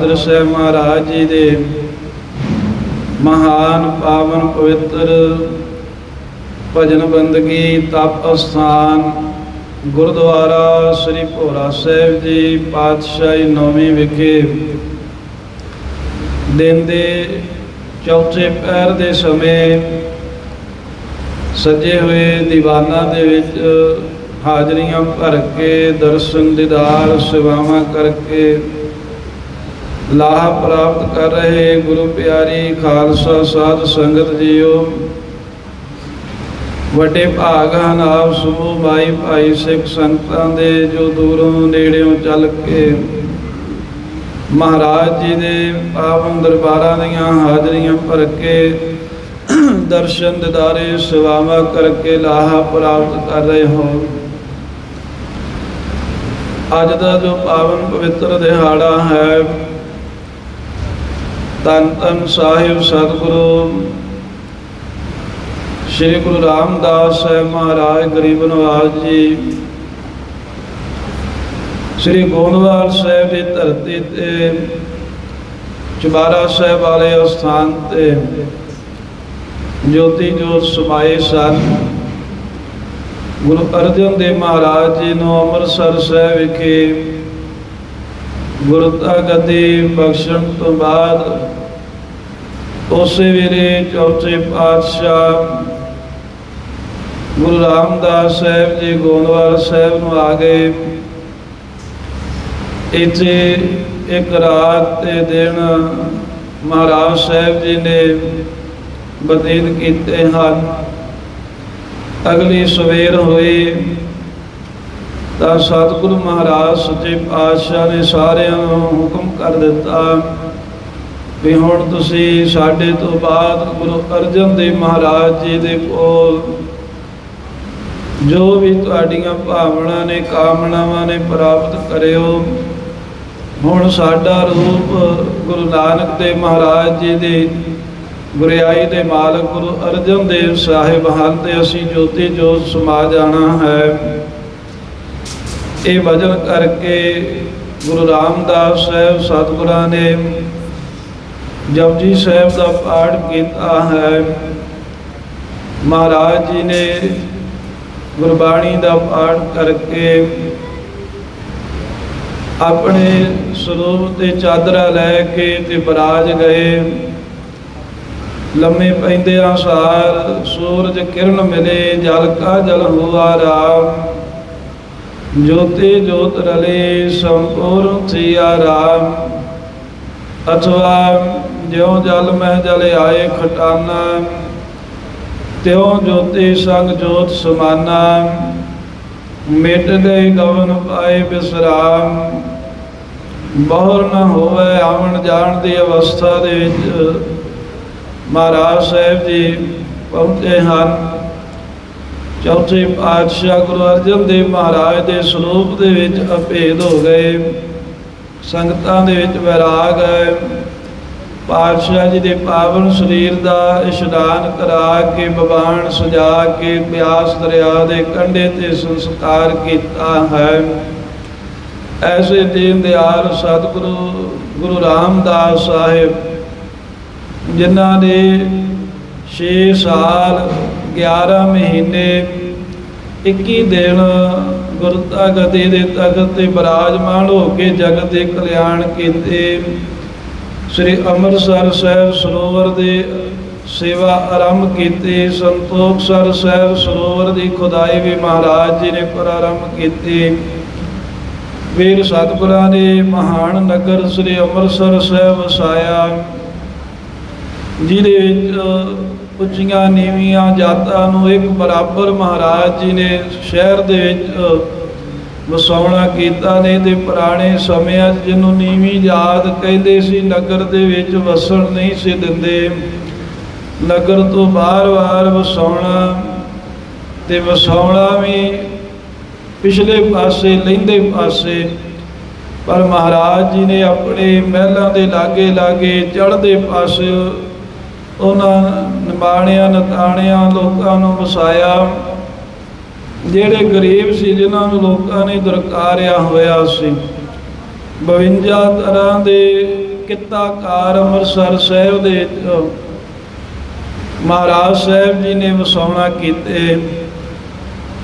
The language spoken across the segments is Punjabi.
ਬਹਾਦਰ ਸਾਹਿਬ ਮਹਾਰਾਜ ਜੀ ਦੇ ਮਹਾਨ ਪਾਵਨ ਪਵਿੱਤਰ ਭਜਨ ਬੰਦਗੀ ਤਪ ਅਸਥਾਨ ਗੁਰਦੁਆਰਾ ਸ੍ਰੀ ਭੋਰਾ ਸਾਹਿਬ ਜੀ ਪਾਤਸ਼ਾਹੀ ਨੌਵੀਂ ਵਿਖੇ ਦਿਨ ਦੇ ਚੌਥੇ ਪਹਿਰ ਦੇ ਸਮੇਂ ਸਜੇ ਹੋਏ ਦੀਵਾਨਾਂ ਦੇ ਵਿੱਚ ਹਾਜ਼ਰੀਆਂ ਭਰ ਕੇ ਦਰਸ਼ਨ, ਦੀਦਾਰ ਸੇਵਾਵਾਂ ਕਰਕੇ ਲਾਹਾ ਪ੍ਰਾਪਤ ਕਰ ਰਹੇ ਗੁਰੂ ਪਿਆਰੀ ਖਾਲਸਾ ਸਾਧ ਸੰਗਤ ਜੀਓ। ਵੱਡੇ ਭਾਗਾਂ ਆਪ ਸਮੂਹ ਮਾਈ ਭਾਈ ਸਿੱਖ ਸੰਗਤਾਂ ਦੇ ਜੋ ਦੂਰੋਂ ਨੇੜਿਓਂ ਚੱਲ ਕੇ ਮਹਾਰਾਜ ਜੀ ਦੇ ਪਾਵਨ ਦਰਬਾਰਾਂ ਦੀਆਂ ਹਾਜ਼ਰੀਆਂ ਭਰ ਕੇ ਦਰਸ਼ਨ ਦਿਦਾਰੇ ਸੇਵਾਵਾਂ ਕਰਕੇ ਲਾਹਾ ਪ੍ਰਾਪਤ ਕਰ ਰਹੇ ਹੋ। ਅੱਜ ਦਾ ਜੋ ਪਾਵਨ ਪਵਿੱਤਰ ਦਿਹਾੜਾ ਹੈ ਤਨ ਤਨ ਸਾਹਿਬ ਸਤਿਗੁਰੂ। ਸ੍ਰੀ ਗੁਰੂ ਰਾਮਦਾਸ ਸਾਹਿਬ ਮਹਾਰਾਜ, ਗਰੀਬ ਨਵਾਜ ਜੀ। ਸ੍ਰੀ ਗੋਂਦਵਾਲ ਸਾਹਿਬ ਦੀ ਧਰਤੀ ਤੇ, ਚੁਬਾਰਾ ਸਾਹਿਬ ਵਾਲੇ ਅਸਥਾਨ ਤੇ ਜੋਤੀ ਜੋਤ ਸਮਾਏ ਸਨ। ਗੁਰੂ ਅਰਜਨ ਦੇਵ ਮਹਾਰਾਜ ਜੀ ਨੂੰ ਅੰਮ੍ਰਿਤਸਰ ਸਾਹਿਬ ਵਿਖੇ ਗੁਰਤਾ ਗੱਦੀ ਬਖਸ਼ਣ ਤੋਂ ਬਾਅਦ ਉਸੇ ਵੇਲੇ ਚੌਥੇ ਪਾਤਸ਼ਾਹ ਗੁਰੂ ਰਾਮਦਾਸ ਸਾਹਿਬ ਜੀ ਗੋਂਦਵਾਲ ਸਾਹਿਬ ਨੂੰ ਆ ਗਏ। ਇੱਥੇ ਇੱਕ ਰਾਤ ਤੇ ਦਿਨ ਮਹਾਰਾਜ ਸਾਹਿਬ ਜੀ ਨੇ ਬਤੀਤ ਕੀਤੇ ਹਨ। ਅਗਲੀ ਸਵੇਰ ਹੋਈ। ਤਾਂ ਸਤਿਗੁਰੂ ਮਹਾਰਾਜ, ਸੱਚੇ ਪਾਤਸ਼ਾਹ ਨੇ ਸਾਰਿਆਂ ਨੂੰ ਹੁਕਮ ਕਰ ਦਿੱਤਾ ਵੀ ਹੁਣ ਤੁਸੀਂ ਸਾਡੇ ਤੋਂ ਬਾਅਦ ਗੁਰੂ ਅਰਜਨ ਦੇਵ ਮਹਾਰਾਜ ਜੀ ਦੇ ਕੋਲ ਜੋ ਵੀ ਤੁਹਾਡੀਆਂ ਭਾਵਨਾ ਨੇ, ਕਾਮਨਾਵਾਂ ਨੇ ਪ੍ਰਾਪਤ ਕਰਿਓ। ਹੁਣ ਸਾਡਾ ਰੂਪ ਗੁਰੂ ਨਾਨਕ ਦੇਵ ਮਹਾਰਾਜ ਜੀ ਦੇ ਗੁਰਿਆਈ ਦੇ ਮਾਲਕ ਗੁਰੂ ਅਰਜਨ ਦੇਵ ਸਾਹਿਬ ਹਨ ਤੇ ਅਸੀਂ ਜੋਤੀ ਜੋਤ ਸਮਾ ਜਾਣਾ ਹੈ। ਇਹ ਵਜਨ ਕਰਕੇ ਗੁਰੂ ਰਾਮਦਾਸ ਸਾਹਿਬ ਸਤਿਗੁਰਾਂ ਨੇ ਜਪਜੀ ਸਾਹਿਬ ਦਾ ਪਾਠ ਕੀਤਾ ਹੈ। ਮਹਾਰਾਜ ਜੀ ਨੇ ਗੁਰਬਾਣੀ ਦਾ ਪਾਠ ਕਰਕੇ ਆਪਣੇ ਸਰੂਪ ਤੇ ਚਾਦਰਾ ਲੈ ਕੇ ਤੇ ਬਰਾਜ ਗਏ। ਲੰਮੇ ਪੈਂਦੇ ਸਾਰ ਸੂਰਜ ਕਿਰਨ ਮਿਲੇ, ਜਲ ਕਾ ਜਲ ਹੁਆ ਰਾਮ। ਜੋਤੇ ਜੋਤ ਰਲੇ ਸੰਪੂਰਨ ਥੀਆ ਰਾਮ। ਅਥਵਾ ਜਿਉ ਜਲ ਮਹਿ ਜਲ ਆਏ ਖਟਾਨਾ। ਤਿਉ ਜੋਤੀ ਸੰਗ ਜੋਤ ਸਮਾਨਾ। ਮਿਟ ਗਏ ਗਵਨ ਪਾਏ ਬਿਸਰਾਮ। ਬਹੁਰ ਨ ਹੋਵੇ ਆਵਣ ਜਾਣ ਦੀ ਅਵਸਥਾ ਦੇ ਵਿੱਚ। ਮਹਾਰਾਜ ਸਾਹਿਬ ਜੀ ਪਹੁੰਚੇ ਹਨ। ਚੌਥੇ ਪਾਤਸ਼ਾਹ ਗੁਰੂ ਅਰਜਨ ਦੇਵ ਮਹਾਰਾਜ ਦੇ ਸਰੂਪ ਦੇ ਵਿੱਚ ਅਭੇਦ ਹੋ ਗਏ। ਸੰਗਤਾਂ ਦੇ ਵਿੱਚ ਵਿਰਾਗ ਹੈ। ਪਾਤਸ਼ਾਹ ਜੀ ਦੇ ਪਾਵਨ ਸਰੀਰ ਦਾ ਇਸ਼ਨਾਨ ਕਰਾ ਕੇ ਬਵਾਨ ਸਜਾ ਕੇ ਬਿਆਸ ਦਰਿਆ ਦੇ ਕੰਢੇ ਤੇ ਸੰਸਕਾਰ ਕੀਤਾ ਹੈ। ਐਸੇ ਦੀਨ ਦਿਆਲ ਸਤਿਗੁਰੂ, ਗੁਰੂ ਰਾਮਦਾਸ ਸਾਹਿਬ, ਜਿਨ੍ਹਾਂ ਨੇ 6 ਸਾਲ 11 ਮਹੀਨੇ 21 ਦਿਨ ਗੁਰਤਾ ਗਦੀ ਦੇ ਤਖਤ ਤੇ ਬਿਰਾਜਮਾਨ ਹੋ ਕੇ ਜਗਤ ਦੇ ਕਲਿਆਣ ਕੀਤੇ। ਸ੍ਰੀ ਅੰਮ੍ਰਿਤਸਰ ਸਾਹਿਬ ਸਰੋਵਰ ਦੇ ਸੇਵਾ ਆਰੰਭ ਕੀਤੀ। ਸੰਤੋਖ ਸਰ ਸਾਹਿਬ ਸਰੋਵਰ ਦੀ ਖੁਦਾਈ ਵੀ ਮਹਾਰਾਜ ਜੀ ਨੇ ਪ੍ਰਾਰੰਭ ਕੀਤੀ। ਵੀਰ ਸਤਿਗੁਰਾਂ ਨੇ ਮਹਾਨ ਨਗਰ ਸ੍ਰੀ ਅੰਮ੍ਰਿਤਸਰ ਸਾਹਿਬ ਵਸਾਇਆ। ਜਿਹਦੇ ਵਿੱਚ ਉੱਚੀਆਂ ਨੀਵੀਆਂ ਜਾਤਾਂ ਨੂੰ ਇੱਕ ਬਰਾਬਰ ਮਹਾਰਾਜ ਜੀ ਨੇ ਸ਼ਹਿਰ ਦੇ ਵਿੱਚ ਵਸਾਉਣਾ ਕੀਤਾ ਨੇ ਤੇ ਪੁਰਾਣੇ ਸਮਿਆਂ 'ਚ ਜਿਹਨੂੰ ਨੀਵੀਂ ਜਾਤ ਕਹਿੰਦੇ ਸੀ, ਨਗਰ ਦੇ ਵਿੱਚ ਵਸਣ ਨਹੀਂ ਸੀ ਦਿੰਦੇ। ਨਗਰ ਤੋਂ ਬਾਹਰ-ਬਾਹਰ ਵਸਾਉਣਾ ਤੇ ਵਸਾਉਣਾ ਵੀ ਪਿਛਲੇ ਪਾਸੇ, ਲੈਂਦੇ ਪਾਸੇ। ਪਰ ਮਹਾਰਾਜ ਜੀ ਨੇ ਆਪਣੇ ਮਹਿਲਾਂ ਦੇ ਲਾਗੇ ਲਾਗੇ ਚੜ੍ਹਦੇ ਪਾਸੇ ਉਹਨਾਂ ਨਿਮਾਣਿਆਂ, ਨਤਾਣਿਆਂ, ਲੋਕਾਂ ਨੂੰ ਵਸਾਇਆ। ਜਿਹੜੇ ਗਰੀਬ ਸੀ, ਜਿਨ੍ਹਾਂ ਨੂੰ ਲੋਕਾਂ ਨੇ ਦਰਕਾਰਿਆ ਹੋਇਆ ਸੀ। 52 ਤਰ੍ਹਾਂ ਦੇ ਕਿੱਤਾਕਾਰ ਅੰਮ੍ਰਿਤਸਰ ਸਾਹਿਬ ਦੇ ਮਹਾਰਾਜ ਸਾਹਿਬ ਜੀ ਨੇ ਵਸਾਉਣਾ ਕੀਤੇ।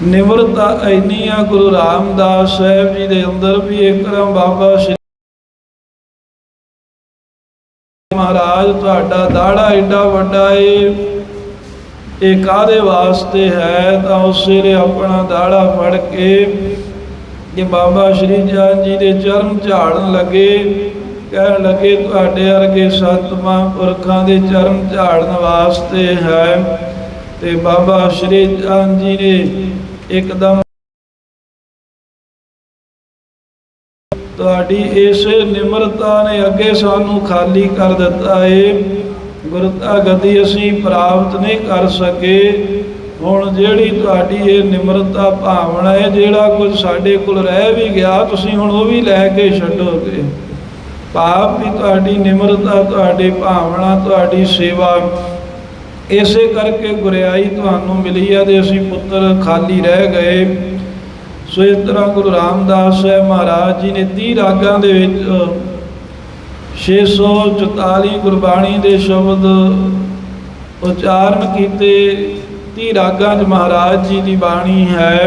ਨਿਮਰਤਾ ਇੰਨੀ ਆ ਗੁਰੂ ਰਾਮਦਾਸ ਸਾਹਿਬ ਜੀ ਦੇ ਅੰਦਰ ਵੀ ਇਕਰਮ ਬਾਬਾ ਸ਼੍ਰੀ ਮਹਾਰਾਜ, ਤੁਹਾਡਾ ਦਾੜਾ ਏਡਾ ਵੱਡਾ ਏ। ਇਹ ਕਾਦੇ ਵਾਸਤੇ ਹੈ? ਤਾਂ ਉਸੇ ਨੇ ਆਪਣਾ ਦਾੜਾ ਫੜ ਕੇ ਜੇ ਬਾਬਾ ਸ਼੍ਰੀ ਚੰਦ ਜੀ ਦੇ ਚਰਨ ਝਾੜਨ ਲੱਗੇ। ਕਹਿਣ ਲੱਗੇ, ਤੁਹਾਡੇ ਵਰਗੇ ਸੰਤ ਮਹਾਂਪੁਰਖਾਂ ਦੇ ਚਰਨ ਝਾੜਨ ਵਾਸਤੇ ਹੈ। ਤੇ ਬਾਬਾ ਸ਼੍ਰੀ ਚੰਦ ਜੀ ਨੇ ਇੱਕਦਮ ਤੁਹਾਡੀ ਇਸ ਨਿਮਰਤਾ ਨੇ ਅੱਗੇ ਸਾਨੂੰ ਖਾਲੀ ਕਰ ਦਿੱਤਾ ਏ। ਗੁਰਤਾ ਗਤੀ ਅਸੀਂ ਪ੍ਰਾਪਤ ਨਹੀਂ ਕਰ ਸਕੇ। ਹੁਣ ਜਿਹੜੀ ਤੁਹਾਡੀ ਇਹ ਨਿਮਰਤਾ ਭਾਵਨਾ ਹੈ, ਜਿਹੜਾ ਕੁਝ ਸਾਡੇ ਕੋਲ ਰਹਿ ਵੀ ਗਿਆ, ਤੁਸੀਂ ਹੁਣ ਉਹ ਵੀ ਲੈ ਕੇ ਛੱਡੋਗੇ। ਪਾਪ ਵੀ ਤੁਹਾਡੀ ਨਿਮਰਤਾ, ਤੁਹਾਡੀ ਭਾਵਨਾ, ਤੁਹਾਡੀ ਸੇਵਾ, ਇਸੇ ਕਰਕੇ ਗੁਰਿਆਈ ਤੁਹਾਨੂੰ ਮਿਲੀ ਆ ਤੇ ਅਸੀਂ ਪੁੱਤਰ ਖਾਲੀ ਰਹਿ ਗਏ। ਸੋ ਇਸ ਤਰ੍ਹਾਂ ਗੁਰੂ ਰਾਮਦਾਸ ਸਾਹਿਬ ਮਹਾਰਾਜ ਜੀ ਨੇ 30 ਰਾਗਾਂ ਦੇ ਵਿੱਚ 644 ਗੁਰਬਾਣੀ ਦੇ ਸ਼ਬਦ ਉਚਾਰਨ ਕੀਤੇ। 30 ਰਾਗਾਂ 'ਚ ਮਹਾਰਾਜ ਜੀ ਦੀ ਬਾਣੀ ਹੈ,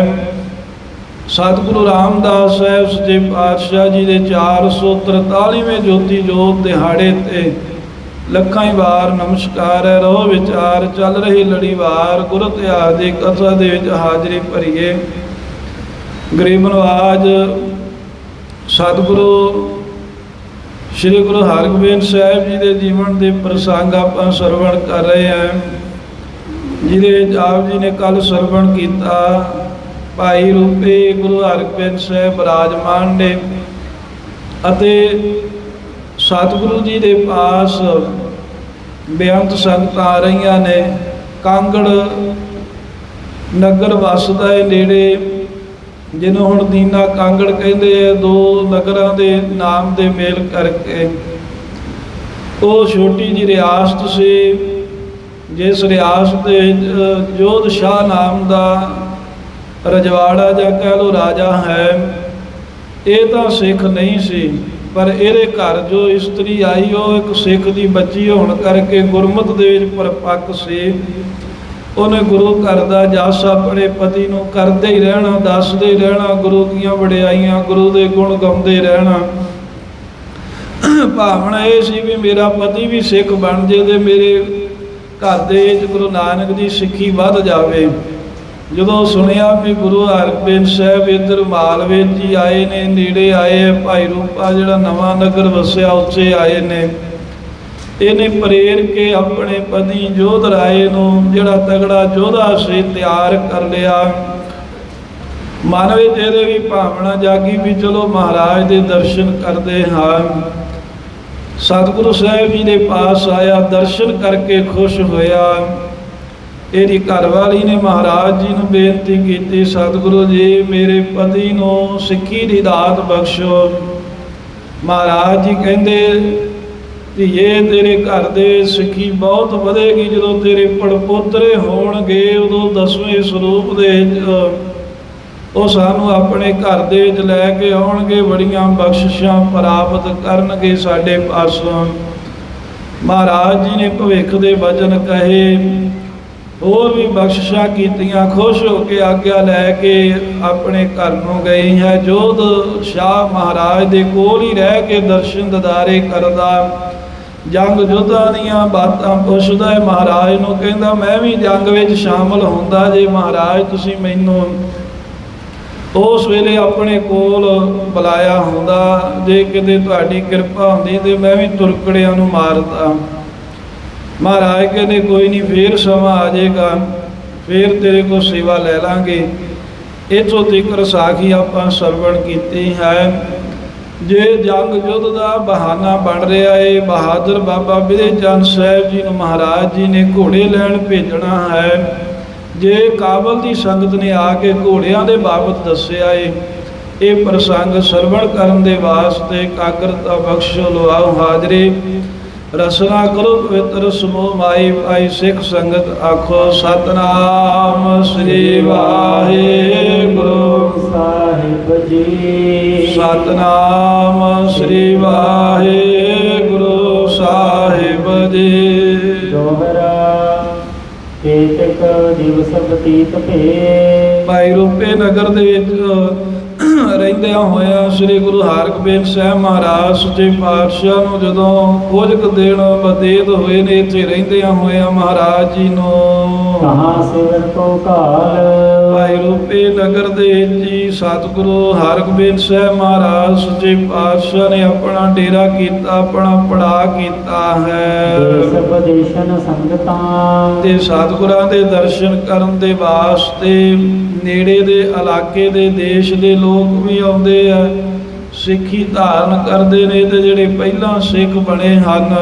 ਸਤਿਗੁਰੂ ਰਾਮਦਾਸ ਸਾਹਿਬ ਸੱਚੇ ਪਾਤਸ਼ਾਹ ਜੀ ਦੇ 443ਵੇਂ ਜੋਤੀ ਜੋਤ ਦਿਹਾੜੇ ਤੇ ਲੱਖਾਂ ਹੀ ਵਾਰ ਨਮਸਕਾਰ ਹੈ ਰੋ ਵਿਚਾਰ ਚੱਲ ਰਹੀ ਲੜੀਵਾਰ, ਗੁਰ ਇਤਿਹਾਸ ਦੀ ਕਥਾ ਦੇ ਵਿੱਚ ਹਾਜ਼ਰੀ ਭਰੀਏ। ਗਰੀਬ ਨਵਾਜ ਸਤਿਗੁਰੂ, ਸ੍ਰੀ ਗੁਰੂ ਹਰਗੋਬਿੰਦ ਸਾਹਿਬ ਜੀ ਦੇ ਜੀਵਨ ਦੇ ਪ੍ਰਸੰਗ ਆਪਾਂ ਸਰਵਣ ਕਰ ਰਹੇ ਹਾਂ। ਜਿਹਦੇ ਆਪ ਜੀ ਨੇ ਕੱਲ ਸਰਵਣ ਕੀਤਾ। ਭਾਈ ਰੂਪੇ ਗੁਰੂ ਹਰਗੋਬਿੰਦ ਸਾਹਿਬ ਬਿਰਾਜਮਾਨ ਨੇ ਅਤੇ ਸਤਿਗੁਰੂ ਜੀ ਦੇ ਪਾਸ ਬੇਅੰਤ ਸੰਗਤਾਂ ਆ ਰਹੀਆਂ ਨੇ। ਕਾਂਗੜ ਨਗਰ ਵਸਦਾ ਹੈ ਨੇੜੇ ਜਿਹਨੂੰ ਹੁਣ ਦੀਨਾ ਕਾਂਗੜ ਕਹਿੰਦੇ ਆ, ਦੋ ਨਗਰਾਂ ਦੇ ਨਾਮ ਦੇ ਮੇਲ ਕਰਕੇ। ਉਹ ਛੋਟੀ ਜੀ ਰਿਆਸਤ ਸੀ, ਜਿਸ ਰਿਆਸਤ ਦੇ ਵਿੱਚ ਜੋਧ ਸ਼ਾਹ ਨਾਮ ਦਾ ਰਜਵਾੜਾ ਜਾਂ ਕਹਿ ਲੋ ਰਾਜਾ ਹੈ। ਇਹ ਤਾਂ ਸਿੱਖ ਨਹੀਂ ਸੀ, ਪਰ ਇਹਦੇ ਘਰ ਜੋ ਇਸਤਰੀ ਆਈ, ਉਹ ਇੱਕ ਸਿੱਖ ਦੀ ਬੱਚੀ ਹੋਣ ਕਰਕੇ ਗੁਰਮਤ ਦੇ ਵਿੱਚ ਪਰਪੱਕ ਸੀ। ਉਹਨੇ ਗੁਰੂ ਘਰ ਦਾ ਜਸ ਆਪਣੇ ਪਤੀ ਨੂੰ ਕਰਦੇ ਹੀ ਰਹਿਣਾ, ਦੱਸਦੇ ਰਹਿਣਾ, ਗੁਰੂ ਦੀਆਂ ਵਡਿਆਈਆਂ ਗੁਰੂ ਦੇ ਗੁਣ ਗਾਉਂਦੇ ਰਹਿਣਾ। ਭਾਵਨਾ ਇਹ ਸੀ ਵੀ ਮੇਰਾ ਪਤੀ ਵੀ ਸਿੱਖ ਬਣ ਜੇ ਤੇ ਮੇਰੇ ਘਰ ਦੇ ਵਿੱਚ ਗੁਰੂ ਨਾਨਕ ਦੀ ਸਿੱਖੀ ਵੱਧ ਜਾਵੇ। ਜਦੋਂ ਸੁਣਿਆ ਵੀ ਗੁਰੂ ਹਰਗੋਬਿੰਦ ਸਾਹਿਬ ਇੱਧਰ ਮਾਲਵੇ ਜੀ ਆਏ ਨੇ, ਨੇੜੇ ਆਏ ਭਾਈ ਰੂਪਾ ਜਿਹੜਾ ਨਵਾਂ ਨਗਰ ਵਸਿਆ, ਉੱਥੇ ਆਏ ਨੇ। ਇਹਨੇ ਪ੍ਰੇਰ ਕੇ ਆਪਣੇ ਪਤੀ ਜੋਧ ਰਾਏ ਨੂੰ ਜਿਹੜਾ ਤਗੜਾ ਜੋਧਾ ਸੀ ਤਿਆਰ ਕਰ ਲਿਆ। ਮਨ ਵਿੱਚ ਇਹਦੇ ਵੀ ਭਾਵਨਾ ਜਾਗੀ ਵੀ ਚਲੋ ਮਹਾਰਾਜ ਦੇ ਦਰਸ਼ਨ ਕਰਦੇ ਹਾਂ। ਸਤਿਗੁਰੂ ਸਾਹਿਬ ਜੀ ਦੇ ਪਾਸ ਆਇਆ, ਦਰਸ਼ਨ ਕਰਕੇ ਖੁਸ਼ ਹੋਇਆ। ਇਹਦੀ ਘਰਵਾਲੀ ਨੇ ਮਹਾਰਾਜ ਜੀ ਨੂੰ ਬੇਨਤੀ ਕੀਤੀ, ਸਤਿਗੁਰੂ ਜੀ, ਮੇਰੇ ਪਤੀ ਨੂੰ ਸਿੱਖੀ ਦੀ ਦਾਤ ਬਖਸ਼ੋ। ਮਹਾਰਾਜ ਜੀ ਕਹਿੰਦੇ ਧੀਏ ਤੇਰੇ ਘਰ ਦੇ ਸਿੱਖੀ ਬਹੁਤ ਵਧੇਗੀ। ਜਦੋਂ ਤੇਰੇ ਪੜਪੋਤਰੇ ਹੋਣਗੇ, ਉਦੋਂ ਦਸਵੇਂ ਸਰੂਪ ਦੇ ਉਹ ਸਾਨੂੰ ਆਪਣੇ ਘਰ ਦੇ ਵਿੱਚ ਲੈ ਕੇ ਆਉਣਗੇ। ਬੜੀਆਂ ਬਖਸ਼ਿਸ਼ਾਂ ਪ੍ਰਾਪਤ ਕਰਨਗੇ ਸਾਡੇ ਪਾਸੋਂ। ਮਹਾਰਾਜ ਜੀ ਨੇ ਭਵਿੱਖ ਦੇ ਵਚਨ ਕਹੇ, ਹੋਰ ਵੀ ਬਖਸ਼ਿਸ਼ਾਂ ਕੀਤੀਆਂ, ਖੁਸ਼ ਹੋ ਕੇ ਆਗਿਆ ਲੈ ਕੇ ਆਪਣੇ ਘਰ ਨੂੰ ਗਈ ਹੈ। ਜੋਧ ਸ਼ਾਹ ਮਹਾਰਾਜ ਦੇ ਕੋਲ ਹੀ ਰਹਿ ਕੇ ਦਰਸ਼ਨ ਦਿਦਾਰੇ ਕਰਦਾ। ਜੰਗ ਜੁੱਧਾਂ ਦੀਆਂ ਬਾਤਾਂ ਪੁੱਛਦਾ ਹੈ ਮਹਾਰਾਜ ਨੂੰ, ਕਹਿੰਦਾ, ਮੈਂ ਵੀ ਜੰਗ ਵਿੱਚ ਸ਼ਾਮਲ ਹੁੰਦਾ ਜੇ ਮਹਾਰਾਜ ਤੁਸੀਂ ਮੈਨੂੰ ਉਸ ਵੇਲੇ ਆਪਣੇ ਕੋਲ ਬੁਲਾਇਆ ਹੁੰਦਾ, ਜੇ ਕਿਤੇ ਤੁਹਾਡੀ ਕਿਰਪਾ ਹੁੰਦੀ ਤੇ ਮੈਂ ਵੀ ਤੁਰਕੜਿਆਂ ਨੂੰ ਮਾਰਦਾ। ਮਹਾਰਾਜ ਕਹਿੰਦੇ, ਕੋਈ ਨਹੀਂ, ਫੇਰ ਸਮਾਂ ਆ ਜਾਏਗਾ, ਫੇਰ ਤੇਰੇ ਕੋਲ ਸੇਵਾ ਲੈ ਲਾਂਗੇ। ਇਥੋਂ ਤੱਕ ਸਾਖੀ ਆਪਾਂ ਸਰਵਣ ਕੀਤੀ ਹੈ। ਜੇ ਜੰਗ ਯੁੱਧ ਦਾ ਬਹਾਨਾ ਬਣ ਰਿਹਾ ਏ, ਬਹਾਦਰ ਬਾਬਾ ਬਿਧੇ ਚੰਦ ਸਾਹਿਬ ਜੀ ਨੂੰ ਮਹਾਰਾਜ ਜੀ ਨੇ ਘੋੜੇ ਲੈਣ ਭੇਜਣਾ ਹੈ। ਜੇ ਕਾਬਲ ਦੀ ਸੰਗਤ ਨੇ ਆ ਕੇ ਘੋੜਿਆਂ ਦੇ ਬਾਬਤ ਦੱਸਿਆ ਏ, ਇਹ ਪ੍ਰਸੰਗ ਸਰਵਣ ਕਰਨ ਦੇ ਵਾਸਤੇ ਕਾਗਰਤਾ ਬਖਸ਼ੋ ਲਵਾਓ ਹਾਜ਼ਰੇ। ਰਸਨਾ ਕਰੋ ਪਵਿੱਤਰ ਸਮੂਹ ਮਾਈ ਭਾਈ ਸਿੱਖ ਸੰਗਤ, ਆਖੋ ਸਤਨਾਮ ਸ੍ਰੀ ਵਾਹਿਗੁਰੂ। ਸਾਹਿਬ ਜੀ। ਸਤਨਾਮ ਸ੍ਰੀ ਵਾਹਿਗੁਰੂ ਸਾਹਿਬ ਜੀ। ਦੋਹਰਾ ਕੇਤਕ ਦਿਵਸ ਬਤੀਤ ਭੇ ਭਾਈ ਰੂਪੇ ਨਗਰ ਦੇ ਵਿੱਚ ਰਹਿੰਦਿਆਂ ਹੋਇਆਂ ਸ੍ਰੀ ਗੁਰੂ ਹਰਗੋਬਿੰਦ ਸਾਹਿਬ ਮਹਾਰਾਜ ਸੱਚੇ ਪਾਤਸ਼ਾਹ ਨੂੰ ਜਦੋਂ ਕੁਝ ਕੁ ਦਿਨ ਬਤੀਤ ਹੋਏ ਨੇ ਇੱਥੇ ਰਹਿੰਦਿਆਂ ਹੋਇਆਂ ਮਹਾਰਾਜ ਜੀ ਨੂੰ ਕਹਾਂ ਸਿਵਰ ਕੋ ਕਾਲ ਭਾਈ ਰੂਪੇ ਨਗਰ ਦੇ ਜੀ ਸਤਿਗੁਰੂ ਹਰਗੋਬਿੰਦ ਸਾਹਿਬ ਮਹਾਰਾਜ ਸੱਚੇ ਪਾਤਸ਼ਾਹ ਨੇ ਆਪਣਾ ਡੇਰਾ ਕੀਤਾ ਆਪਣਾ ਪੜਾ ਕੀਤਾ ਹੈ। ਸੰਗਤਾਂ। ਤੇ ਸਤਿਗੁਰਾਂ ਦੇ ਦਰਸ਼ਨ ਕਰਨ ਦੇ ਵਾਸਤੇ ਨੇੜੇ ਦੇ ਇਲਾਕੇ ਦੇ ਦੇਸ਼ ਦੇ ਲੋਕ ਵੀ ਆਉਂਦੇ ਆ ਸਿੱਖੀ ਧਾਰਨ ਕਰਦੇ ਨੇ ਤੇ ਜਿਹੜੇ ਪਹਿਲਾਂ ਸਿੱਖ ਬਣੇ ਹਨ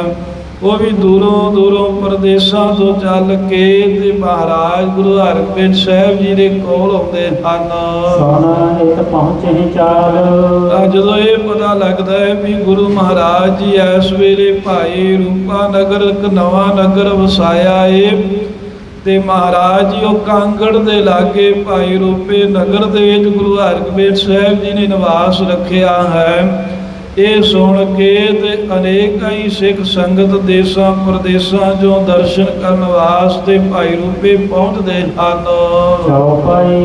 ਉਹ ਵੀ ਦੂਰੋਂ ਦੂਰੋਂ ਪ੍ਰਦੇਸ਼ਾਂ ਤੋਂ ਚੱਲ ਕੇ ਤੇ ਮਹਾਰਾਜ ਗੁਰੂ ਹਰਗੋਬਿੰਦ ਸਾਹਿਬ ਜੀ ਦੇ ਕੋਲ ਆਉਂਦੇ ਹਨ। ਸੋਨਾ ਇਤ ਪਹੁੰਚੇ ਚਾਲ। ਤਾਂ ਜਦੋਂ ਇਹ ਪਤਾ ਲੱਗਦਾ ਹੈ ਵੀ ਗੁਰੂ ਮਹਾਰਾਜ ਜੀ ਇਸ ਵੇਲੇ ਭਾਈ ਰੂਪਾ ਨਗਰ ਇੱਕ ਨਵਾਂ ਨਗਰ ਵਸਾਇਆ ਏ ਤੇ ਮਹਾਰਾਜ ਜੀ ਉਹ ਕਾਂਗੜ ਦੇ ਲਾਗੇ ਭਾਈ ਰੂਪੇ ਨਗਰ ਦੇ ਵਿੱਚ ਗੁਰੂ ਹਰਗੋਬਿੰਦ ਸਾਹਿਬ ਜੀ ਨੇ ਨਿਵਾਸ ਰੱਖਿਆ ਹੈ। ਇਹ ਸੁਣ ਕੇ ਤੇ ਅਨੇਕਾਂ ਹੀ ਸਿੱਖ ਸੰਗਤ ਦੇਸਾਂ ਪ੍ਰਦੇਸਾਂ ਚੋਂ ਦਰਸ਼ਨ ਕਰਨ ਵਾਸਤੇ ਭਾਈ ਰੂਪੇ ਪਹੁੰਚਦੇ ਹਨ। ਚੌਪਾਈ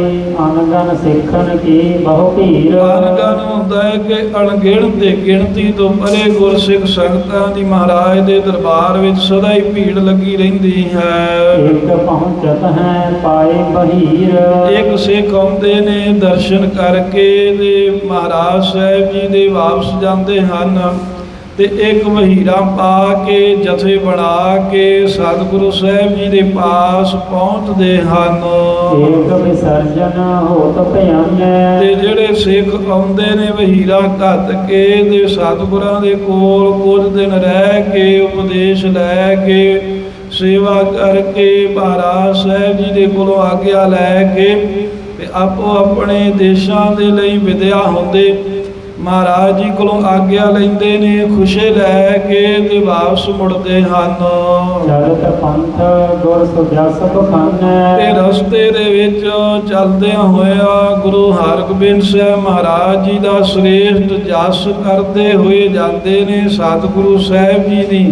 ਅਨਗਨ ਸਿੱਖਣ ਕੀ ਬਹੁ ਭੀਰ ਅਨਗਨ ਹੁੰਦਾ ਹੈ ਕਿ ਅਣਗਿਣਤ ਤੇ ਗਿਣਤੀ ਤੋਂ ਪਰੇ ਗੁਰਸਿੱਖ ਸੰਗਤਾਂ ਦੀ ਮਹਾਰਾਜ ਦੇ ਦਰਬਾਰ ਵਿੱਚ ਸਦਾ ਹੀ ਭੀੜ ਲੱਗੀ ਰਹਿੰਦੀ ਹੈ। ਇੱਕ ਪਹੁੰਚਤ ਹੈ ਪਾਏ ਬਹੀਰ। ਇੱਕ ਸਿੱਖ ਆਉਂਦੇ ਨੇ ਦਰਸ਼ਨ ਕਰਕੇ ਤੇ ਮਹਾਰਾਜ ਸਾਹਿਬ ਜੀ ਦੇ ਵਾਪਸ ਜਾਂਦੇ ਹਨ ਤੇ ਇੱਕ ਵਹੀਰਾ ਪਾ ਕੇ ਜਥੇ ਬਣਾ ਕੇ ਸਤਿਗੁਰੂ ਸਾਹਿਬ ਜੀ ਦੇ ਪਾਸ ਪਹੁੰਚਦੇ ਹਨ। ਏਕ ਵਿਸਰਜਨ ਹੋਤ ਭਿਆਨੈ। ਤੇ ਜਿਹੜੇ ਸਿੱਖ ਆਉਂਦੇ ਨੇ ਵਹੀਰਾ ਘੱਤ ਕੇ ਤੇ ਸਤਿਗੁਰਾਂ ਦੇ ਕੋਲ ਕੁਝ ਦਿਨ ਰਹਿ ਕੇ ਉਪਦੇਸ਼ ਲੈ ਕੇ ਸੇਵਾ ਕਰਕੇ ਮਹਾਰਾਜ ਸਾਹਿਬ ਜੀ ਦੇ ਕੋਲੋਂ ਆਗਿਆ ਲੈ ਕੇ ਤੇ ਆਪੋ ਆਪਣੇ ਦੇਸ਼ਾਂ ਦੇ ਲਈ ਵਿਦਿਆ ਹੁੰਦੇ। ਮਹਾਰਾਜ ਜੀ ਕੋਲੋਂ ਆਗਿਆ ਲੈਂਦੇ ਨੇ ਖੁਸ਼ੇ ਲੈ ਕੇ ਤੇ ਵਾਪਸ ਮੁੜਦੇ ਹਨ। ਚਲਤ ਪੰਥ ਗੁਰ ਸੁਜਸ ਤੇ ਰਸਤੇ ਦੇ ਵਿੱਚ ਚੱਲਦਿਆਂ ਹੋਇਆ ਗੁਰੂ ਹਰਗੋਬਿੰਦ ਸਾਹਿਬ ਮਹਾਰਾਜ ਜੀ ਦਾ ਸ੍ਰੇਸ਼ਟ ਜਸ ਕਰਦੇ ਹੋਏ ਜਾਂਦੇ ਨੇ ਸਤਿਗੁਰੂ ਸਾਹਿਬ ਜੀ ਦੀ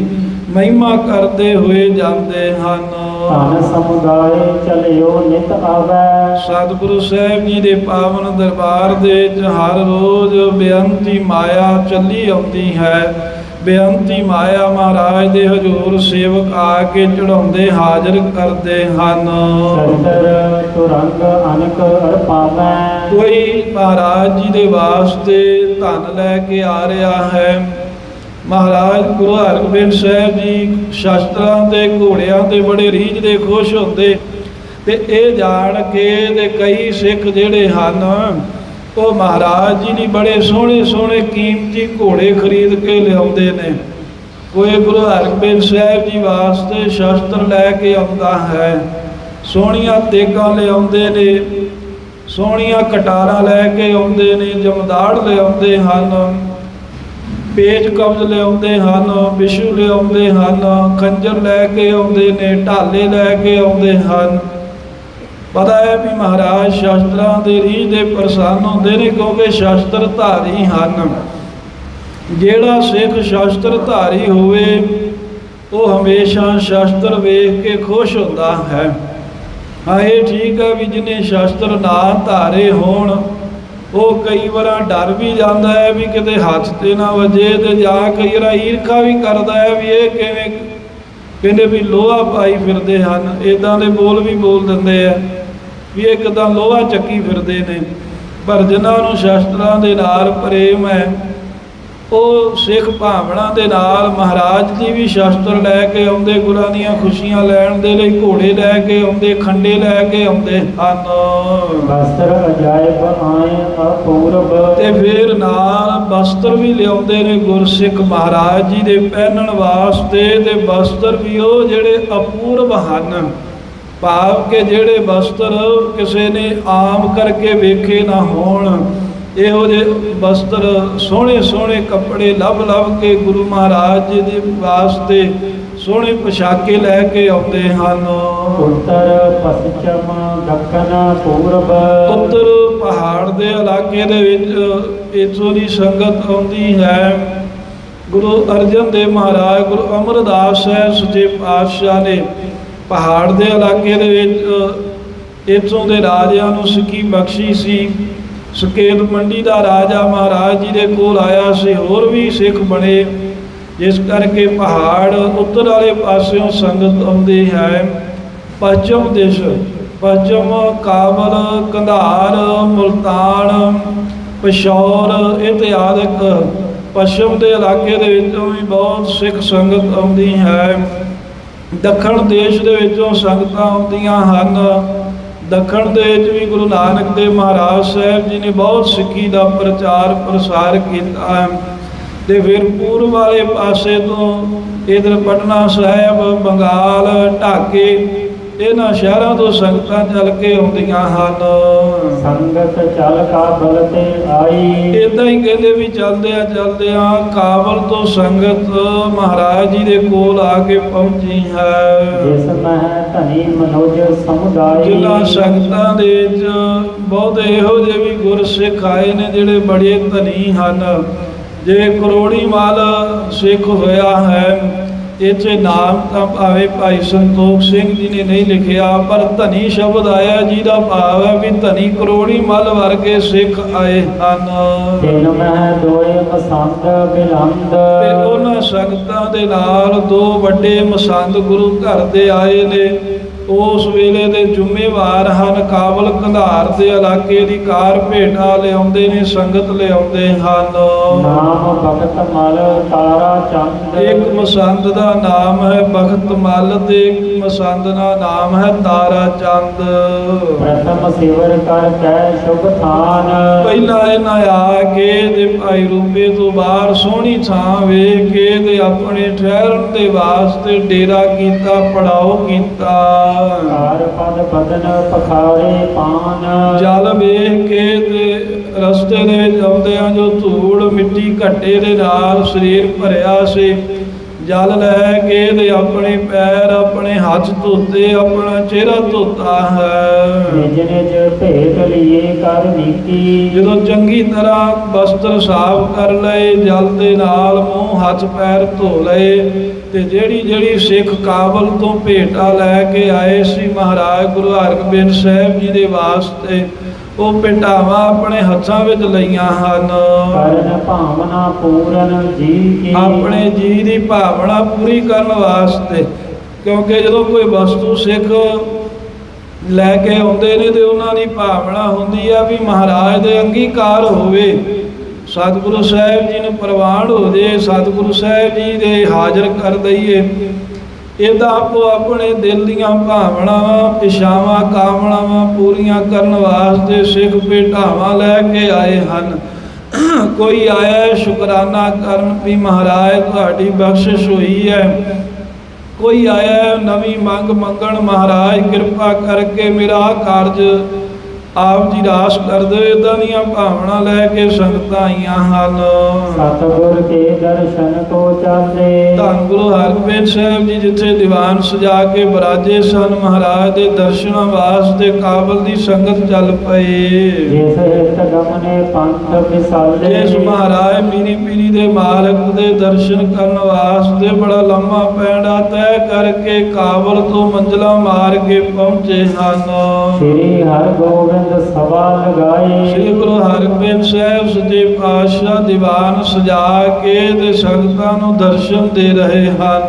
ਮਹਿਮਾ ਕਰਦੇ ਹੋਏ ਜਾਂਦੇ ਹਨ। ਧਨ ਸਮੁਦਾਇ ਚਲਿਓ ਨਿਤ ਆਵੈ। ਸਤਿਗੁਰੂ ਸਾਹਿਬ ਜੀ ਦੇ ਪਾਵਨ ਦਰਬਾਰ ਦੇ ਵਿੱਚ ਹਰ ਰੋਜ਼ ਬੇਅੰਤੀ ਮਾਇਆ ਚੱਲੀ ਆਉਂਦੀ ਹੈ। ਬੇਅੰਤੀ ਮਾਇਆ ਮਹਾਰਾਜ ਦੇ ਹਜ਼ੂਰ ਸੇਵਕ ਆ ਕੇ ਚੜਾਉਂਦੇ ਹਾਜ਼ਰ ਕਰਦੇ ਹਨ। ਚਤਰ ਤੁਰੰਗ ਅਨਕ ਅਰਪਾਵੈ ਕੋਈ ਮਹਾਰਾਜ ਜੀ ਦੇ ਵਾਸਤੇ ਧਨ ਲੈ ਕੇ ਆ ਰਿਹਾ ਹੈ। ਮਹਾਰਾਜ ਗੁਰੂ ਹਰਗੋਬਿੰਦ ਸਾਹਿਬ ਜੀ ਸ਼ਾਸਤਰਾਂ ਦੇ ਘੋੜਿਆਂ ਤੇ ਬੜੇ ਰੀਝ ਦੇ ਖੁਸ਼ ਹੁੰਦੇ ਤੇ ਇਹ ਜਾਣ ਕੇ ਤੇ ਕਈ ਸਿੱਖ ਜਿਹੜੇ ਹਨ, ਉਹ ਮਹਾਰਾਜ ਜੀ ਨੇ ਬੜੇ ਸੋਹਣੇ ਸੋਹਣੇ ਕੀਮਤੀ ਘੋੜੇ ਖਰੀਦ ਕੇ ਲਿਆਉਂਦੇ ਨੇ। ਕੋਈ ਗੁਰੂ ਹਰਗੋਬਿੰਦ ਸਾਹਿਬ ਜੀ ਵਾਸਤੇ ਸ਼ਸਤਰ ਲੈ ਕੇ ਆਉਂਦਾ ਹੈ, ਸੋਹਣੀਆਂ ਤੇਗਾਂ ਲਿਆਉਂਦੇ ਨੇ, ਸੋਹਣੀਆਂ ਕਟਾਰਾਂ ਲੈ ਕੇ ਆਉਂਦੇ ਨੇ ਜਮਦਾੜ ਲਿਆਉਂਦੇ ਹਨ। ਪੇਜ ਕਬਜ਼ ਲਿਆਉਂਦੇ ਹਨ, ਵਿਸ਼ੂ ਲਿਆਉਂਦੇ ਹਨ ਖੰਜਰ ਲੈ ਕੇ ਆਉਂਦੇ ਨੇ, ਢਾਲੇ ਲੈ ਕੇ ਆਉਂਦੇ ਹਨ। ਪਤਾ ਹੈ ਵੀ ਮਹਾਰਾਜ ਸ਼ਾਸਤਰਾਂ ਦੇ ਰੀਹ ਦੇ ਪ੍ਰਸੰਨ ਹੁੰਦੇ ਨੇ ਕਿਉਂਕਿ ਸ਼ਾਸਤਰ ਧਾਰੀ ਹਨ। ਜਿਹੜਾ ਸਿੱਖ ਸ਼ਾਸਤਰ ਧਾਰੀ ਹੋਵੇ, ਉਹ ਹਮੇਸ਼ਾ ਸ਼ਾਸਤਰ ਵੇਖ ਕੇ ਖੁਸ਼ ਹੁੰਦਾ ਹੈ। ਹਾਂ, ਇਹ ਠੀਕ ਹੈ ਵੀ ਜਿਹਨੇ ਸ਼ਾਸਤਰ ਨਾ ਧਾਰੇ ਹੋਣ ਉਹ ਕਈ ਵਾਰਾਂ ਡਰ ਵੀ ਜਾਂਦਾ ਹੈ ਵੀ ਕਿਤੇ ਹੱਥ ਤੇ ਨਾ ਵਜੇ ਤੇ ਜਾਂ ਕਈ ਵਾਰ ਈਰਖਾ ਵੀ ਕਰਦਾ ਹੈ ਵੀ ਇਹ ਕਿਵੇਂ ਕਹਿੰਦੇ ਵੀ ਲੋਹਾ ਪਾਈ ਫਿਰਦੇ ਹਨ ਇਦਾਂ ਦੇ ਬੋਲ ਵੀ ਬੋਲ ਦਿੰਦੇ ਆ ਵੀ ਇਹ ਕਿਦਾਂ ਲੋਹਾ ਚੱਕੀ ਫਿਰਦੇ ਨੇ, ਪਰ ਜਿਨ੍ਹਾਂ ਨੂੰ ਸ਼ਾਸਤਰਾਂ ਦੇ ਨਾਲ ਪ੍ਰੇਮ ਹੈ ਉਹ ਸਿੱਖ ਭਾਵਨਾ ਦੇ ਨਾਲ ਮਹਾਰਾਜ ਜੀ ਵੀ ਸ਼ਸਤਰ ਲੈ ਕੇ ਆਉਂਦੇ ਗੁਰਾਂ ਦੀਆਂ ਖੁਸ਼ੀਆਂ ਲੈਣ ਦੇ ਲਈ ਘੋੜੇ ਲੈ ਕੇ ਆਉਂਦੇ ਖੰਡੇ ਲੈ ਕੇ ਆਉਂਦੇ ਹਨ। ਵਸਤਰ ਅਜਾਇਬ ਆਏ ਅਪੂਰਬ। ਤੇ ਫਿਰ ਨਾਲ ਵਸਤਰ ਵੀ ਲਿਆਉਂਦੇ ਨੇ ਗੁਰਸਿੱਖ ਮਹਾਰਾਜ ਜੀ ਦੇ ਪਹਿਨਣ ਵਾਸਤੇ ਤੇ ਵਸਤਰ ਵੀ ਉਹ ਜਿਹੜੇ ਅਪੂਰਵ ਹਨ। ਭਾਵ ਕਿ ਜਿਹੜੇ ਵਸਤਰ ਕਿਸੇ ਨੇ ਆਮ ਕਰਕੇ ਵੇਖੇ ਨਾ ਹੋਣ ਇਹੋ ਜਿਹੇ ਵਸਤਰ ਸੋਹਣੇ ਸੋਹਣੇ ਕੱਪੜੇ ਲੱਭ ਲੱਭ ਕੇ ਗੁਰੂ ਮਹਾਰਾਜ ਜੀ ਦੇ ਵਾਸਤੇ ਸੋਹਣੇ ਪੋਸ਼ਾਕੇ ਲੈ ਕੇ ਆਉਂਦੇ ਹਨ। ਉੱਤਰ ਪশ্ਚਮ ਦੱਖਣ ਪੂਰਬ। ਉੱਤਰ ਪਹਾੜ ਦੇ ਇਲਾਕੇ ਦੇ ਵਿੱਚ ਇੱਥੋਂ ਦੀ ਸੰਗਤ ਆਉਂਦੀ ਹੈ। ਗੁਰੂ ਅਰਜਨ ਦੇਵ ਮਹਾਰਾਜ ਗੁਰੂ ਅਮਰਦਾਸ ਸਾਹਿਬ ਸੱਚੇ ਪਾਤਸ਼ਾਹ ਨੇ ਪਹਾੜ ਦੇ ਇਲਾਕੇ ਦੇ ਵਿੱਚ ਇੱਥੋਂ ਦੇ ਰਾਜਿਆਂ ਨੂੰ ਸਿੱਖੀ ਬਖਸ਼ੀ ਸੀ। ਸਕੇਤ ਮੰਡੀ ਦਾ ਰਾਜਾ ਮਹਾਰਾਜ ਜੀ ਦੇ ਕੋਲ ਆਇਆ ਸੀ, ਹੋਰ ਵੀ ਸਿੱਖ ਬਣੇ। ਜਿਸ ਕਰਕੇ ਪਹਾੜ ਉੱਤਰ ਵਾਲੇ ਪਾਸਿਓਂ ਸੰਗਤ ਆਉਂਦੀ ਹੈ। ਪੱਛਮ ਦੇਸ਼, ਪੱਛਮ ਕਾਬਲ, ਕੰਧਾਰ, ਮੁਲਤਾਨ, ਪਿਸ਼ੌਰ ਇਤਿਆਦਿਕ ਪੱਛਮ ਦੇ ਇਲਾਕੇ ਦੇ ਵਿੱਚੋਂ ਵੀ ਬਹੁਤ ਸਿੱਖ ਸੰਗਤ ਆਉਂਦੀ ਹੈ। ਦੱਖਣ ਦੇਸ਼ ਦੇ ਵਿੱਚੋਂ ਸੰਗਤਾਂ ਆਉਂਦੀਆਂ ਹਨ। ਦੱਖਣ ਦੇ ਵਿੱਚ ਵੀ ਗੁਰੂ ਨਾਨਕ ਦੇਵ ਮਹਾਰਾਜ ਸਾਹਿਬ ਜੀ ਨੇ ਬਹੁਤ ਸਿੱਖੀ ਦਾ ਪ੍ਰਚਾਰ ਪ੍ਰਸਾਰ ਕੀਤਾ ਹੈ। ਤੇ ਫਿਰ ਪੂਰਬ ਵਾਲੇ ਪਾਸੇ ਤੋਂ ਇਧਰ ਪਟਨਾ ਸਾਹਿਬ, ਬੰਗਾਲ, ਢਾਕੇ ਇਹਨਾਂ ਸ਼ਹਿਰਾਂ ਤੋਂ ਸੰਗਤਾਂ ਚੱਲ ਕੇ ਆਉਂਦੀਆਂ ਹਨ। ਸੰਗਤ ਚਲ ਕਾਬਲ ਤੇ ਆਈ। ਇਦਾਂ ਹੀ ਕਹਿੰਦੇ ਵੀ ਚੱਲਦੇ ਆ ਚੱਲਦੇ ਆ ਕਾਬਲ ਤੋਂ ਸੰਗਤ ਮਹਾਰਾਜ ਜੀ ਦੇ ਕੋਲ ਆ ਕੇ ਪਹੁੰਚੀ ਹੈ। ਜਿਸ ਮਹਿ ਧਨੀ ਮਨੋਜ ਸਮੁਦਾਇ। ਜਿਨ੍ਹਾਂ ਸੰਗਤਾਂ ਦੇ ਵਿੱਚ ਬਹੁਤ ਇਹੋ ਜਿਹੇ ਵੀ ਗੁਰਸਿੱਖ ਆਏ ਨੇ ਜਿਹੜੇ ਬੜੇ ਧਨੀ ਹਨ। ਜੇ ਕਰੋੜੀ ਮਾਲ ਸਿੱਖ ਹੋਇਆ ਹੈ ਇੱਥੇ ਨਾਮ ਤਾਂ ਭਾਵੇਂ ਭਾਈ ਸੰਤੋਖ ਸਿੰਘ ਜੀ ਨੇ ਨਹੀਂ ਲਿਖਿਆ ਪਰ ਧਨੀ ਸ਼ਬਦ ਆਇਆ ਜਿਹਦਾ ਭਾਵ ਹੈ ਵੀ ਧਨੀ ਕਰੋੜੀ ਮਲ ਵਰਗੇ ਸਿੱਖ ਆਏ ਹਨ। ਤਿਨ ਮਹਿ ਦੋਏ ਮਸੰਦ ਬਿਲੰਦ ਤੇ ਉਹਨਾਂ ਸੰਗਤਾਂ ਦੇ ਨਾਲ ਦੋ ਵੱਡੇ ਮਸੰਦ ਗੁਰੂ ਘਰ ਦੇ ਆਏ ਨੇ। ਉਸ ਵੇਲੇ ਦੇ ਜ਼ਿੰਮੇਵਾਰ ਹਨ। ਕਾਬਲ ਕੰਧਾਰ ਦੇ ਇਲਾਕੇ ਦੀ ਕਾਰ ਭੇਟਾ ਲਿਆਉਂਦੇ ਨੇ ਸੰਗਤ ਲਿਆਉਂਦੇ ਹਨ। ਨਾਮ ਭਗਤ ਮਲ ਤਾਰਾ ਚੰਦ। ਇੱਕ ਮਸੰਦ ਦਾ ਨਾਮ ਹੈ ਬਖਤ ਮੱਲ ਤੇ ਇੱਕ ਮਸੰਦ ਦਾ ਨਾਮ ਹੈ ਤਾਰਾ ਚੰਦ। ਪ੍ਰਥਮ ਸਿਵਰ ਕਰ ਕੈ ਸ਼ੁਭ ਥਾਨ। ਪਹਿਲਾਂ ਇਹਨਾਂ ਆ ਕੇ ਤੇ ਭਾਈ ਰੂਪੇ ਤੋਂ ਬਾਹਰ ਸੋਹਣੀ ਥਾਂ ਵੇਖ ਕੇ ਤੇ ਆਪਣੇ ਠਹਿਰਨ ਦੇ ਵਾਸਤੇ ਡੇਰਾ ਕੀਤਾ ਪੜਾਓ ਕੀਤਾ। ਕਾਰ ਪਦ ਬਦਨ ਪਖਾਰੇ ਪਾਨ। ਜਲ ਵੇਖ ਕੇ ਤੇ ਰਸਤੇ ਦੇ ਵਿੱਚ ਆਉਂਦਿਆਂ ਜੋ ਧੂੜ ਮਿੱਟੀ ਘੱਟੇ ਦੇ ਨਾਲ ਸਰੀਰ ਭਰਿਆ ਸੀ ਜਲ ਲੈ ਕੇ ਤੇ ਆਪਣੇ ਪੈਰ ਆਪਣੇ ਹੱਥ ਧੋਤੇ ਆਪਣਾ ਚਿਹਰਾ ਧੋਤਾ ਹੈ। ਨਿਜ ਨਿਜ ਭੇਟ ਲਿਏ ਕਰ ਨੀਤੀ। ਜਦੋਂ ਚੰਗੀ ਤਰ੍ਹਾਂ ਵਸਤਰ ਸਾਫ਼ ਕਰ ਲਏ ਜਲ ਦੇ ਨਾਲ ਮੂੰਹ ਹੱਥ ਪੈਰ ਧੋ ਲਏ ਤੇ ਜਿਹੜੀ ਜਿਹੜੀ ਸਿੱਖ ਕਾਬਲ ਤੋਂ ਭੇਟਾ ਲੈ ਕੇ ਆਏ ਸੀ ਮਹਾਰਾਜ ਗੁਰੂ ਹਰਗੋਬਿੰਦ ਸਾਹਿਬ ਜੀ ਦੇ ਵਾਸਤੇ ਉਹ ਭੇਟਾਵਾਂ ਆਪਣੇ ਹੱਥਾਂ ਵਿੱਚ ਲਈਆਂ ਹਨ। ਕਰਨ ਭਾਵਨਾ ਪੂਰਨ ਜੀ ਕੀ? ਆਪਣੇ ਜੀ ਦੀ ਭਾਵਨਾ ਪੂਰੀ ਕਰਨ ਵਾਸਤੇ ਕਿਉਂਕਿ ਜਦੋਂ ਕੋਈ ਵਸਤੂ ਸਿੱਖ ਲੈ ਕੇ ਆਉਂਦੇ ਨੇ ਤੇ ਉਹਨਾਂ ਦੀ ਭਾਵਨਾ ਹੁੰਦੀ ਆ ਵੀ ਮਹਾਰਾਜ ਦੇ ਅੰਗੀਕਾਰ ਹੋਵੇ। ਸਤਿਗੁਰੂ ਸਾਹਿਬ ਜੀ ਨੂੰ ਪ੍ਰਵਾਨ ਹੋ ਜੇ, ਸਤਿਗੁਰੂ ਸਾਹਿਬ ਜੀ ਦੇ ਹਾਜ਼ਰ ਕਰ ਦਈਏ। ਇਹਦਾ ਆਪੋ ਆਪਣੇ ਦਿਲ ਦੀਆਂ ਭਾਵਨਾਵਾਂ ਇਸ਼ਾਵਾਂ ਕਾਮਨਾਵਾਂ ਪੂਰੀਆਂ ਕਰਨ ਵਾਸਤੇ ਸਿੱਖ ਭੇਟਾਵਾਂ ਲੈ ਕੇ ਆਏ ਹਨ। ਕੋਈ ਆਇਆ ਸ਼ੁਕਰਾਨਾ ਕਰਨ ਵੀ ਮਹਾਰਾਜ, ਤੁਹਾਡੀ ਬਖਸ਼ਿਸ਼ ਹੋਈ ਹੈ। ਕੋਈ ਆਇਆ ਨਵੀਂ ਮੰਗ ਮੰਗਣ, ਮਹਾਰਾਜ, ਕਿਰਪਾ ਕਰਕੇ ਮੇਰਾ ਕਾਰਜ ਆਪ ਜੀ ਰਾਸ ਕਰ ਦਿਓ ਇਦਾਂ ਦੀਆਂ ਭਾਵਨਾ ਲੈ ਕੇ ਸੰਗਤਾਂ ਆਈਆਂ ਹਨ। ਸਤਿਗੁਰ ਕੇ ਦਰਸ਼ਨ ਕੋ ਚਾਲੇ ਧੰਨ ਗੁਰੂ ਹਰਗੋਬਿੰਦ ਸਾਹਿਬ ਜੀ ਜਿੱਥੇ ਦੀਵਾਨ ਸਜਾ ਕੇ ਬਰਾਜੇ ਸਨ ਮਹਾਰਾਜ ਦੇ ਦਰਸ਼ਨਾਂ ਵਾਸਤੇ ਕਾਬਲ ਦੀ ਸੰਗਤ ਚੱਲ ਪਈ। ਜਿਸ ਹਿਤ ਗਮਨੇ ਪੰਥ ਵਿਸਾਲੇ ਜਿਸ ਮਹਾਰਾਜ ਮੀਰੀ ਪੀਰੀ ਦੇ ਮਾਲਕ ਦੇ ਦਰਸ਼ਨ ਕਰਨ ਵਾਸਤੇ ਬੜਾ ਲੰਮਾ ਪੈਂਡਾ ਤੈਅ ਕਰਕੇ ਕਾਬਲ ਤੋਂ ਮੰਜ਼ਲਾ ਮਾਰ ਕੇ ਪਹੁੰਚੇ ਹਨ। ਸ੍ਰੀ ਹਰਿਗੋਬਿੰਦ ਸਭਾ ਲਗਾਏ ਸ੍ਰੀ ਗੁਰੂ ਹਰਗੋਬਿੰਦ ਸਾਹਿਬ ਸੱਚੇ ਪਾਤਸ਼ਾਹ ਦੀਵਾਨ ਸਜਾ ਕੇ ਤੇ ਸੰਗਤਾਂ ਨੂੰ ਦਰਸ਼ਨ ਦੇ ਰਹੇ ਹਨ।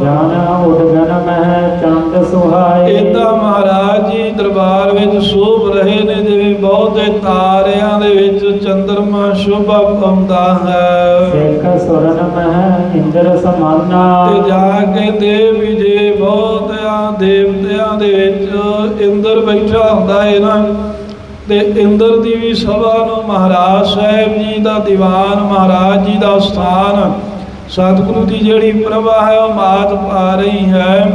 ਜਨ ਉਡਗਨ ਮਹਿ ਚੰਦ ਸੁਹਾਏ। ਇਦਾਂ ਮਹਾਰਾਜ ਜੀ ਦਰਬਾਰ ਵਿੱਚ ਸ਼ੋਭ ਰਹੇ ਨੇ ਜਿਵੇਂ ਬਹੁਤੇ ਤਾਰਿਆਂ ਦੇ ਵਿੱਚ ਚੰਦਰਮਾ ਸ਼ੋਭਾ ਪਾਉਂਦਾ ਹੈ। ਸਿੱਖ ਸੁਰਨ ਮਹਿ ਇੰਦਰ ਸਮਾਨਾ। ਤੇ ਜਾ ਕੇ ਦੇਵ ਵਿਜੇ ਬਹੁਤਿਆਂ ਦੇਵਤਿਆਂ ਦੇ ਵਿੱਚ ਇੰਦਰ ਬੈਠਾ ਹੁੰਦਾ ਹੈ ਨਾ ਤੇ ਇੰਦਰ ਦੀ ਵੀ ਸਭਾ ਨੂੰ ਮਹਾਰਾਜ ਸਾਹਿਬ ਜੀ ਦਾ ਦੀਵਾਨ ਮਹਾਰਾਜ ਜੀ ਦਾ ਸਥਾਨ ਸਤਿਗੁਰੂ ਦੀ ਜਿਹੜੀ ਪ੍ਰਭਾ ਹੈ ਉਹ ਮਾਤ ਪਾ ਰਹੀ ਹੈ।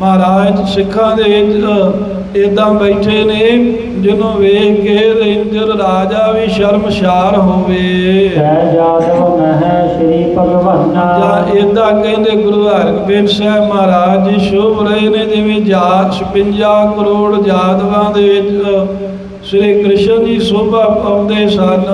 ਮਹਾਰਾਜ ਸਿੱਖਾਂ ਦੇ ਵਿੱਚ ਇਦਾਂ ਬੈਠੇ ਨੇ ਜਿਹਨੂੰ ਵੇਖ ਕੇ ਇੰਦਰ ਰਾਜਾ ਵੀ ਸ਼ਰਮਸ਼ਾਰ ਹੋਵੇ। ਸਹਿ ਜਾਦਵ ਮਹਿ ਸ਼੍ਰੀ ਭਗਵਾਨਾ। ਜਾਂ ਇਦਾਂ ਕਹਿੰਦੇ ਗੁਰੂ ਹਰਗੋਬਿੰਦ ਸਾਹਿਬ ਮਹਾਰਾਜ ਜੀ ਸ਼ੋਭ ਰਹੇ ਨੇ ਜਿਵੇਂ ਜਾ 56 ਕਰੋੜ ਜਾਦਵਾਂ ਦੇ ਵਿੱਚ ਸ੍ਰੀ ਕ੍ਰਿਸ਼ਨ ਜੀ ਸ਼ੋਭਾ ਪਾਉਂਦੇ ਸਨ।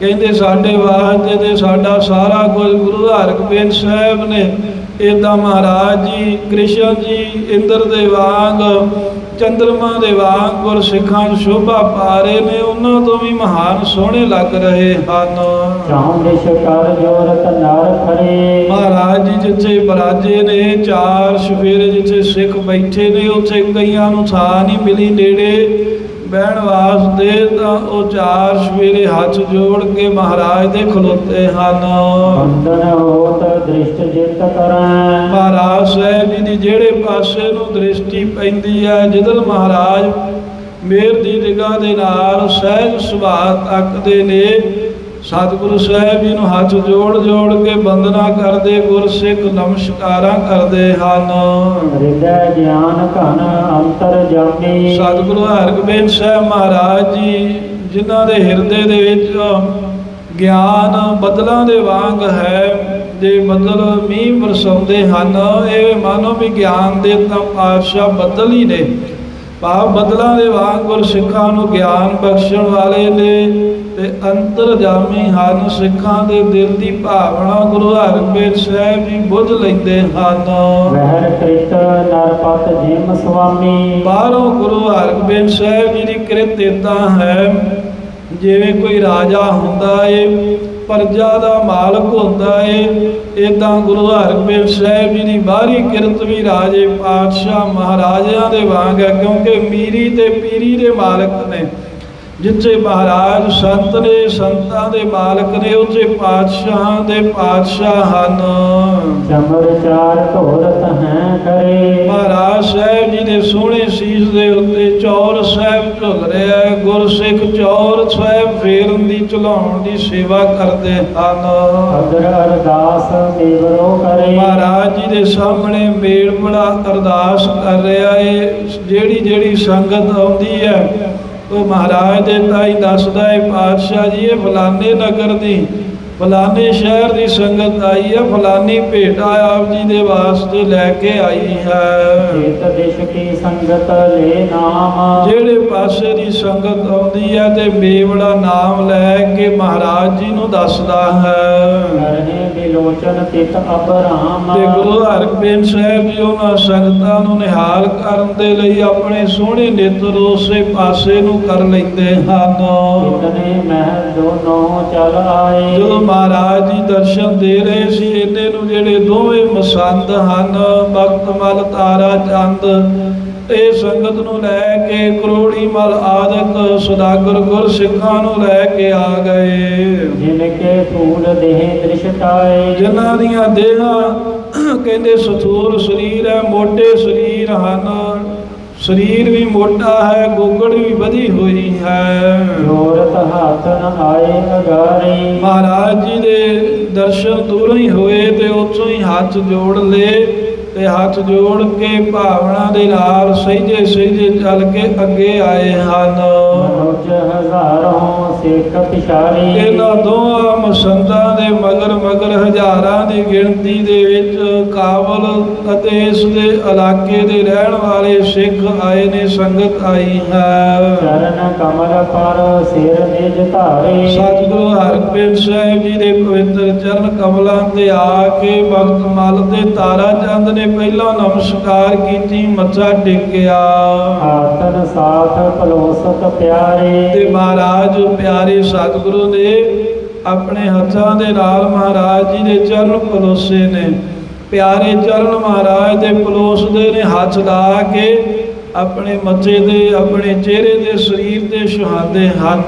ਕਹਿੰਦੇ ਸਾਡੇ ਵਾਸਤੇ ਤੇ ਸਾਡਾ ਸਾਰਾ ਕੁਝ ਗੁਰੂ ਹਰਗੋਬਿੰਦ ਸਾਹਿਬ ਨੇ। ਇਦਾਂ ਮਹਾਰਾਜ ਜੀ ਕ੍ਰਿਸ਼ਨ ਜੀ ਇੰਦਰ ਦੇ ਵਾਂਗ ਚੰਦਰਮਾ ਦੇ ਵਾਂਗ ਗੁਰ ਸਿੱਖਾਂ ਸ਼ੋਭਾ ਪਾ ਰਹੇ ਨੇ ਉਹਨਾਂ ਤੋਂ ਵੀ ਮਹਾਨ ਸੋਹਣੇ ਲੱਗ ਰਹੇ ਹਨ। ਚਾਹੁ ਨਿਸ਼ ਕਰ ਜੋਰਤ ਨਰ ਖਰੇ ਮਹਾਰਾਜ ਜੀ ਜਿੱਥੇ ਬਰਾਜੇ ਨੇ ਚਾਰ ਸਵੇਰੇ ਜਿੱਥੇ ਸਿੱਖ ਬੈਠੇ ਨੇ ਉੱਥੇ ਕਈਆਂ ਨੂੰ ਥਾਂ ਨਹੀਂ ਮਿਲੀ ਨੇੜੇ। ਬਹਿਣ ਵਾਸਤੇ ਤਾਂ ਉਹ ਚਾਰ ਸਵੇਰੇ ਹੱਥ ਜੋੜ ਕੇ ਮਹਾਰਾਜ ਦੇ ਖਲੋਤੇ ਹਨ। ਬੰਦਨ ਹੋਤ ਦ੍ਰਿਸ਼ਟ ਜਿਤ ਕਰੈ। ਮਹਾਰਾਜ ਸਾਹਿਬ ਜੀ ਦੀ ਜਿਹੜੇ ਪਾਸੇ ਨੂੰ ਦ੍ਰਿਸ਼ਟੀ ਪੈਂਦੀ ਹੈ ਜਿੱਧਰ ਮਹਾਰਾਜ ਮੇਰ ਦੀ ਨਿਗਾਹ ਦੇ ਨਾਲ ਸਹਿਜ ਸੁਭਾਅ ਤੱਕਦੇ ਨੇ ਸਤਿਗੁਰੂ ਸਾਹਿਬ ਜੀ ਨੂੰ ਹੱਥ ਜੋੜ ਜੋੜ ਕੇ ਬੰਦਨਾ ਕਰਦੇ ਗੁਰਸਿੱਖ ਨਮਸਕਾਰਾਂ ਕਰਦੇ ਹਨ। ਹਿਰਦੈ ਗਿਆਨ ਘਨ ਅੰਤਰ ਜਾਮੀ ਸਤਿਗੁਰੂ ਹਰਗੋਬਿੰਦ ਸਾਹਿਬ ਮਹਾਰਾਜ ਜੀ ਜਿਨ੍ਹਾਂ ਦੇ ਹਿਰਦੇ ਦੇ ਵਿੱਚ ਗਿਆਨ ਬੱਦਲਾਂ ਦੇ ਵਾਂਗ ਹੈ ਜੇ ਬੱਦਲ ਮੀਂਹ ਵਰਸਾਉਂਦੇ ਹਨ ਇਹ ਮਾਨੋ ਵੀ ਗਿਆਨ ਦੇ ਤਾਂ ਪਾਤਸ਼ਾਹ ਬੱਦਲ ਹੀ ਨੇ। ਭਾਵ ਬੱਦਲਾਂ ਦੇ ਵਾਂਗ ਗੁਰ ਸਿੱਖਾਂ ਨੂੰ ਗਿਆਨ ਬਖਸ਼ਣ ਵਾਲੇ ਨੇ ਤੇ ਅੰਤਰਜਾਮੀ ਹਨ। ਸਿੱਖਾਂ ਦੇ ਦਿਲ ਦੀ ਭਾਵਨਾ ਗੁਰੂ ਹਰਗੋਬਿੰਦ ਸਾਹਿਬ ਜੀ ਬੁੱਝ ਲੈਂਦੇ ਹਨ। ਵਹਿਰ ਕ੍ਰਿਤ ਨਰਪਤ ਜਿਮ ਸੁਆਮੀ ਬਾਹਰੋਂ ਗੁਰੂ ਹਰਗੋਬਿੰਦ ਸਾਹਿਬ ਜੀ ਦੀ ਕਿਰਤ ਏਦਾਂ ਹੈ ਜਿਵੇਂ ਕੋਈ ਰਾਜਾ ਹੁੰਦਾ ਏ ਪ੍ਰਜਾ ਦਾ ਮਾਲਕ ਹੁੰਦਾ ਏ। ਏਦਾਂ ਗੁਰੂ ਹਰਗੋਬਿੰਦ ਸਾਹਿਬ ਜੀ ਦੀ ਬਾਹਰੀ ਕਿਰਤ ਵੀ ਰਾਜੇ ਪਾਤਸ਼ਾਹ ਮਹਾਰਾਜਿਆਂ ਦੇ ਵਾਂਗ ਹੈ, ਕਿਉਂਕਿ ਮੀਰੀ ਤੇ ਪੀਰੀ ਦੇ ਮਾਲਕ ਨੇ। ਜਿੱਥੇ ਮਹਾਰਾਜ ਸੰਤ ਨੇ ਸੰਤਾਂ ਦੇ ਮਾਲਕ ਨੇ ਉੱਥੇ ਪਾਤਸ਼ਾਹਾਂ ਦੇ ਪਾਤਸ਼ਾਹ ਹਨ। ਚਮਰ ਚਾਰ ਧੋਰਤ ਹੈ ਕਰੇ। ਮਹਾਰਾਜ ਸਾਹਿਬ ਜੀ ਦੇ ਸੋਹਣੇ ਸੀਸ ਦੇ ਉੱਤੇ ਚੌਰ ਸਾਹਿਬ ਝੁੱਲ ਰਿਹਾ ਹੈ। ਗੁਰਸਿੱਖ ਚੌਰ ਸਾਹਿਬ ਫੇਰਨ ਦੀ ਝੁਲਾਉਣ ਦੀ ਸੇਵਾ ਕਰਦੇ ਹਨ। ਅਦਰ ਅਰਦਾਸ ਦੇਵਰੋ ਕਰੇ। ਮਹਾਰਾਜ ਜੀ ਦੇ ਸਾਹਮਣੇ ਮੇਲ ਬੜਾ ਅਰਦਾਸ ਕਰ ਰਿਹਾ ਏ। ਜਿਹੜੀ ਜਿਹੜੀ ਸੰਗਤ ਆਉਂਦੀ ਹੈ ਉਹ ਮਹਾਰਾਜ ਦੇ ਤਾਈ ਦੱਸਦਾ ਹੈ ਪਾਤਸ਼ਾਹ ਜੀ ਇਹ ਫਲਾਣੇ ਨਗਰ ਦੀ ਫਲਾਣੇ ਸ਼ਹਿਰ ਦੀ ਸੰਗਤ ਆਈ ਹੈ ਫਲਾਣੀ ਭੇਟ ਆਪ ਜੀ ਦੇ ਵਾਸਤੇ ਲੈ ਕੇ ਆਈ ਹੈ। ਚੇਤ ਦਿਸ਼ ਕੀ ਸੰਗਤ ਲੈ ਨਾਮ। ਜਿਹੜੇ ਪਾਸੇ ਦੀ ਸੰਗਤ ਆਉਂਦੀ ਹੈ ਤੇ ਬੇਵੜਾ ਨਾਮ ਲੈ ਕੇ ਮਹਾਰਾਜ ਜੀ ਨੂੰ ਦੱਸਦਾ ਹੈ। ਕਰਨੇ ਬਿਲੋਚਨ ਤਿਤ ਅਬਰਾਮ। ਤੇ ਗੁਰੂ ਹਰਗੋਬਿੰਦ ਸਾਹਿਬ ਜੀ ਉਹਨਾਂ ਸੰਗਤਾਂ ਨੂੰ ਨਿਹਾਲ ਕਰਨ ਦੇ ਲਈ ਆਪਣੇ ਸੋਹਣੇ ਨੇਤਰ ਉਸੇ ਪਾਸੇ ਨੂੰ ਕਰ ਲੈਂਦੇ ਹਨ। ਇਤਨੇ ਮਹਿ ਦੋਨੋਂ ਚਲ ਆਏ। ਜਦੋਂ ਮਹਾਰਾਜ ਜੀ ਦਰਸ਼ਨ ਦੇ ਰਹੇ ਸੀ। ਇਹਨੇ ਨੂੰ ਜਿਹੜੇ ਦੋਵੇਂ ਮਸੰਦ ਹਨ ਬਖਤਮਲ ਤਾਰਾ ਚੰਦ ਇਹ ਸੰਗਤ ਨੂੰ ਲੈ ਕੇ ਕਰੋੜੀ ਮਲ ਆਦਿਕ ਸੁਦਾਗਰ ਗੁਰ ਸਿੱਖਾਂ ਨੂੰ ਲੈ ਕੇ ਆ ਗਏ। ਜਿਨ ਕੇ ਫੂਲ ਦੇਹ ਦ੍ਰਿਸ਼ਟਾਏ ਜਿਨ੍ਹਾਂ ਦੀਆਂ ਦੇਹਾਂ ਕਹਿੰਦੇ ਸਥੂਰ ਸਰੀਰ ਹੈ ਮੋਟੇ ਸਰੀਰ ਹਨ। ਸਰੀਰ ਵੀ ਮੋਟਾ ਹੈ ਗੋਗੜ ਵੀ ਵਧੀ ਹੋਈ ਹੈ। ਜੋਰਤ ਹੱਥ ਨ ਆਏ ਅਗਾਰੇ ਮਹਾਰਾਜ ਜੀ ਦੇ ਦਰਸ਼ਨ ਦੂਰੋਂ ਹੀ ਹੋਏ ਤੇ ਉੱਥੋਂ ਹੀ ਹੱਥ ਜੋੜ ਲਏ। ਤੇ ਹੱਥ ਜੋੜ ਕੇ ਭਾਵਨਾ ਦੇ ਨਾਲ ਸਹਿਜੇ ਸਹਿਜੇ ਚੱਲ ਕੇ ਅੱਗੇ ਆਏ ਹਨ। ਮਨੁਜ ਹਜ਼ਾਰਾਂ ਸਿੱਖ ਪਿਛਾਰੀ ਇਹਨਾਂ ਦੋਹਾਂ ਮਸੰਦਾਂ ਦੇ ਮਗਰ ਮਗਰ ਹਜ਼ਾਰਾਂ ਦੀ ਗਿਣਤੀ ਦੇ ਵਿੱਚ ਕਾਬਲ ਅਤੇ ਇਸ ਦੇ ਇਲਾਕੇ ਦੇ ਰਹਿਣ ਵਾਲੇ ਸਿੱਖ ਆਏ ਨੇ ਸੰਗਤ ਆਈ ਹੈ। ਚਰਨ ਕਮਲ ਪਰ ਸਿਰ ਨਿਜ ਧਾਰੇ। ਸਤਿਗੁਰੂ ਹਰਗੋਬਿੰਦ ਸਾਹਿਬ ਜੀ ਦੇ ਪਵਿੱਤਰ ਚਰਨ ਕਮਲਾਂ ਤੇ ਆ ਕੇ ਭਗਤ ਮਲ ਦੇ ਤਾਰਾ ਚੰਦ ਨੇ ਪਹਿਲਾਂ ਨਮਸਕਾਰ ਕੀਤੀ ਮੱਥਾ ਟੇਕਿਆ। ਆਤਨ ਸਾਥ ਪਲੋਸਤ ਤੇ ਪਿਆਰੇ ਮਹਾਰਾਜ ਪਿਆਰੇ ਸਤਿਗੁਰੂ ਨੇ ਆਪਣੇ ਹੱਥਾਂ ਦੇ ਨਾਲ ਮਹਾਰਾਜ ਜੀ ਦੇ ਚਰਨ ਪਲੋਸੇ ਨੇ। ਪਿਆਰੇ ਚਰਨ ਮਹਾਰਾਜ ਦੇ ਪਲੋਸਦੇ ਨੇ ਹੱਥ ਲਾ ਕੇ ਆਪਣੇ ਮੱਥੇ ਦੇ ਆਪਣੇ ਚਿਹਰੇ ਦੇ ਸਰੀਰ ਤੇ ਸੁਹਾਉਂਦੇ ਹਨ।